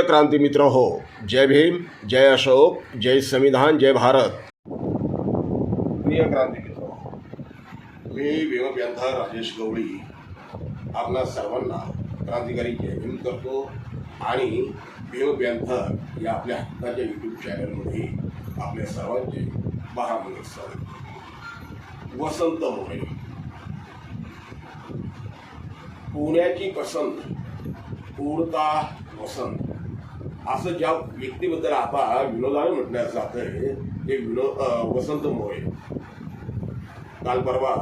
प्रिय क्रांती मित्र हो, जय भीम, जय अशोक, जय संविधान, जय भारत। प्रिय क्रांती मित्र मी भीमप्यांथा राजेश गवळी आपणा सर्वांना क्रांतिकारी जय भीम करतो आणि भीमप्यांथर या आपल्या हक्काच्या यूट्यूब चॅनलमध्ये आपल्या सर्वांचे महामंगल स्वागत वसंत मोरे. पुण्याची पसंत उडता वसंत. असं ज्या व्यक्तीबद्दल आता विनोदाने म्हटलं आहे ते विनोद वसंत मोरे. काल परवा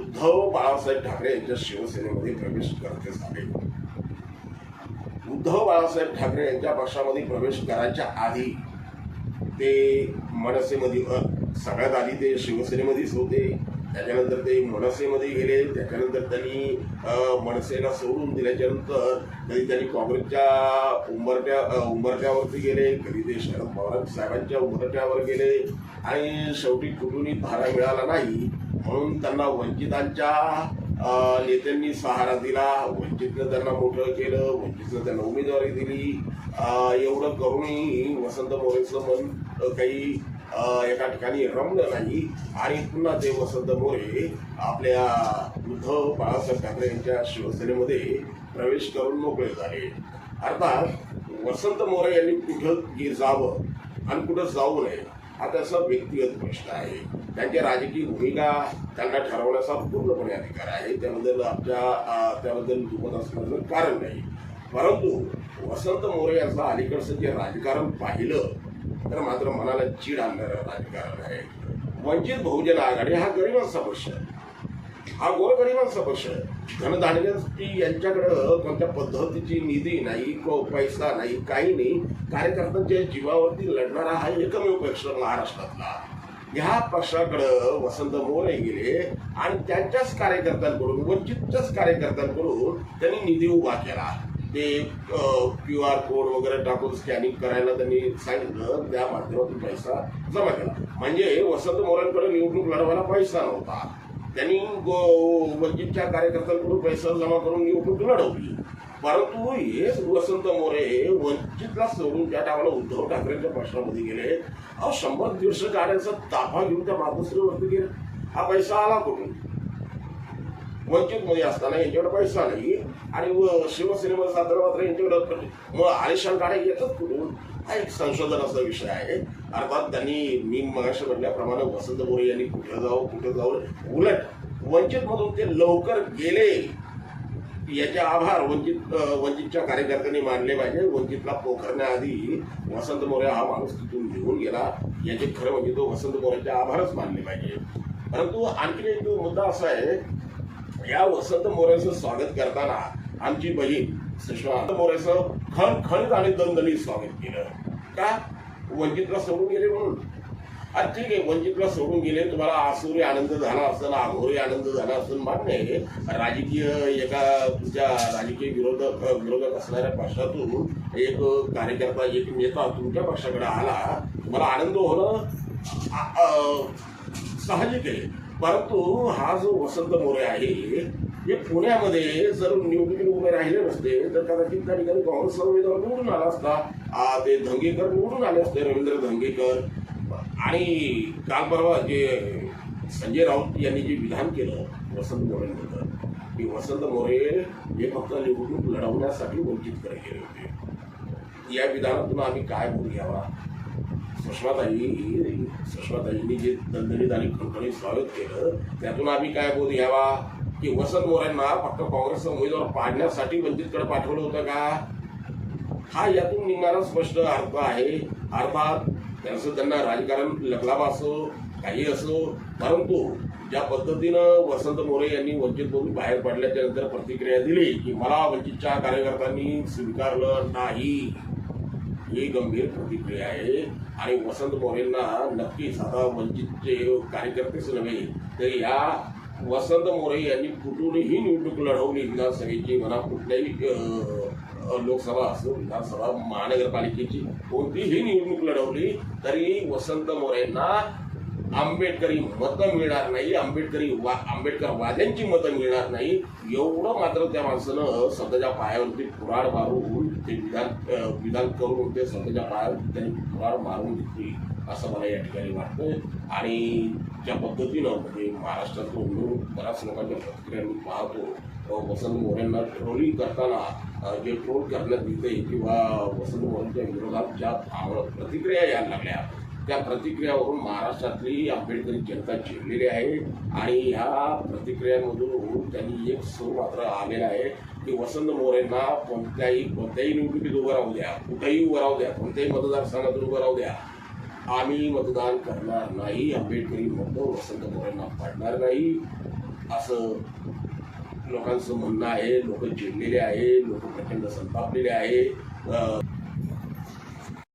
उद्धव बाळासाहेब ठाकरे यांच्या शिवसेनेमध्ये प्रवेश करते झाले उद्धव बाळासाहेब ठाकरे यांच्या पक्षामध्ये प्रवेश करायच्या आधी ते मनसेमध्ये सगळ्यात आधी ते शिवसेनेमध्येच होते. त्याच्यानंतर ते मनसेमध्ये गेले त्याच्यानंतर त्यांनी मनसेला सोडून दिल्याच्यानंतर कधी त्यांनी काँग्रेसच्या उंबरट्या उंबरट्यावरती गेले कधी ते शरद पवार साहेबांच्या उंबरट्यावर गेले आणि शेवटी कुठूनही धारा मिळाला नाही म्हणून त्यांना वंचितांच्या नेत्यांनी सहारा दिला. वंचितनं त्यांना मोठं केलं वंचितनं त्यांना उमेदवारी दिली. एवढं करूनही वसंत मोरेचं मन काही एका ठिकाणी रमलं नाही. आणि पुन्हा ते वसंत मोरे आपल्या उद्धव बाळासाहेब ठाकरे यांच्या शिवसेनेमध्ये प्रवेश करून मोकळे झाले अर्थात वसंत मोरे यांनी कुठं गे- जावं आणि कुठं जाऊ नये हा त्याचा व्यक्तिगत प्रश्न आहे. त्यांच्या राजकीय भूमिका त्यांना ठरवण्याचा पूर्णपणे अधिकार आहे. त्याबद्दल आमच्या त्याबद्दल दुमत असण्याचं कारण नाही. परंतु वसंत मोरे यांचं अलीकडचं जे राजकारण पाहिलं तर मात्र मनाला चीड आणणारा राजकारण आहे. वंचित बहुजन आघाडी हा गरिबांचा पक्ष आहे. हा गोरगरिबांचा पक्ष आहे. धनधान्याची यांच्याकडं कोणत्या पद्धतीची निधी नाही को पैसा नाही काही नाही. कार्यकर्त्यांच्या जीवावरती लढणारा हा एकमेव पक्ष महाराष्ट्रातला. ह्या पक्षाकडं वसंत मोरे गेले आणि त्यांच्याच कार्यकर्त्यांकडून वंचितच्याच कार्यकर्त्यांकडून त्यांनी निधी उभा केला. ते क्यू आर कोड वगैरे टाकून स्कॅनिंग करायला त्यांनी सांगितलं. त्या माध्यमातून पैसा जमा केला. म्हणजे वसंत मोऱ्यांकडे निवडणूक लढवायला पैसा नव्हता. त्यांनी वंचितच्या कार्यकर्त्यांकडून पैसा जमा करून निवडणूक लढवली. परंतु हे वसंत मोरे वंचितला सोडून त्या टायमाला उद्धव ठाकरेंच्या पक्षामध्ये गेले. अहो शंभर दीडशे गाड्यांचा ताफा घेऊन त्या मातोश्रीवरती गेले. हा पैसा आला कुठून? वंचितमध्ये असताना यांच्याकडे पैसा नाही आणि व- शिवसेनेमध्ये सादर मात्र यांच्याकडे मग आलिशान काढे येतात कुठून हा एक संशोधनाचा विषय आहे अर्थात त्यांनी मी मगाशी म्हटल्याप्रमाणे वसंत मोरे यांनी कुठं जावं कुठं जावं उलट वंचितमधून ते लवकर गेले याचे आभार वंचित वंचितच्या कार्यकर्त्यांनी मानले पाहिजे वंचितला पोखरण्याआधी वसंत मोरे हा माणूस तिथून निघून गेला. याचे खरं म्हणजे तो वसंत मोरेचे आभारच मानले पाहिजे. परंतु आणखी एक मुद्दा असा आहे या वसंत मोरेचं स्वागत करताना आमची बहीण सुषमा मोरेचं खणखणीत आणि दणदणीत स्वागत केलं. का? वंचितला सोडून गेले म्हणून. आज ठीक आहे वंचितला सोडून गेले तुम्हाला आसुरी आनंद झाला असेल आघोरी आनंद झाला असेल मान्य आहे. राजकीय एका तुमच्या राजकीय विरोधक विरोधक असणाऱ्या पक्षातून एक कार्यकर्ता एक नेता तुमच्या पक्षाकडे आला. तुम्हाला आनंद होणं साहजिक आहे. परंतु हा जो वसंत मोरे आहे हे पुण्यामध्ये जर निवडणुकीत उभे राहिले नसते तर कदाचित त्या ठिकाणी काँग्रेसचा उमेदवार निवडून आला असता. आ, ते धंगेकर निवडून आले असते रवींद्र धंगेकर. आणि काल परवा जे संजय राऊत यांनी जे विधान केलं वसंत मोरेंबद्दल की वसंत मोरे हे फक्त निवडणूक लढवण्यासाठी वंचितकडे गेले होते. या विधानातून आम्ही काय बोल घ्यावा? सुषमाताई सुषमाताईंनी जे दणदणीत आणि खणखणीत स्वागत केलं त्यातून आम्ही काय बोध घ्यावा की वसंत मोऱ्यांना फक्त काँग्रेसचा उमेदवार पाडण्यासाठी वंचितकडे पाठवलं होतं का? हा यातून निघणारा स्पष्ट अर्थ आहे. अर्थात त्यांचं त्यांना राजकारण लकलावा असो काही असो परंतु ज्या पद्धतीनं वसंत मोरे यांनी वंचितमधून बाहेर पडल्याच्या नंतर प्रतिक्रिया दिली की मला वंचितच्या कार्यकर्त्यांनी स्वीकारलं नाही. ही गंभीर प्रतिक्रिया आहे. आणि वसंत मोरेंना नक्कीच आता वंचितचे कार्यकर्तेच नव्हे तर या वसंत मोरे यांनी कुठूनही निवडणूक लढवली. विधानसभेची म्हणा कुठल्याही लोकसभा असो विधानसभा महानगरपालिकेची कोणतीही निवडणूक लढवली तरी वसंत मोरेंना आंबेडकरी मतं मिळणार नाही आंबेडकरी वा आंबेडकरवाद्यांची मतं मिळणार नाही एवढं मात्र त्या माणसानं स्वतःच्या पायावरती कुराड मारून ते विधान विधान करून ते स्वतःच्या पायावरती त्यांनी कुराड मारून घेतली असं मला या ठिकाणी वाटतं आणि ज्या पद्धतीनं म्हणजे महाराष्ट्रातून बऱ्याच लोकांच्या प्रतिक्रिया मी पाहतो वसंत मोरेंना ट्रोलिंग करताना जे ट्रोल करण्यात येते किंवा वसंत मोरेंच्या विरोधात ज्या प्रतिक्रिया यायला लागल्या त्या प्रतिक्रियावरून महाराष्ट्रातली आंबेडकरी जनता चिडलेली आहे आणि ह्या प्रतिक्रियांमधून त्यांनी एक सूर मात्र आलेला आहे की वसंत मोरेंना कोणत्याही कोणत्याही निवडणुकीत उभं राहू द्या कुठेही उभं राहू द्या कोणत्याही मतदारसंघातून उभं राहू द्या आम्ही मतदान करणार नाही आंबेडकरी मत वसंत मोरेंना पडणार नाही असं लोकांचं म्हणणं आहे. लोक चिडलेले आहे लोक प्रचंड संतापलेले आहे.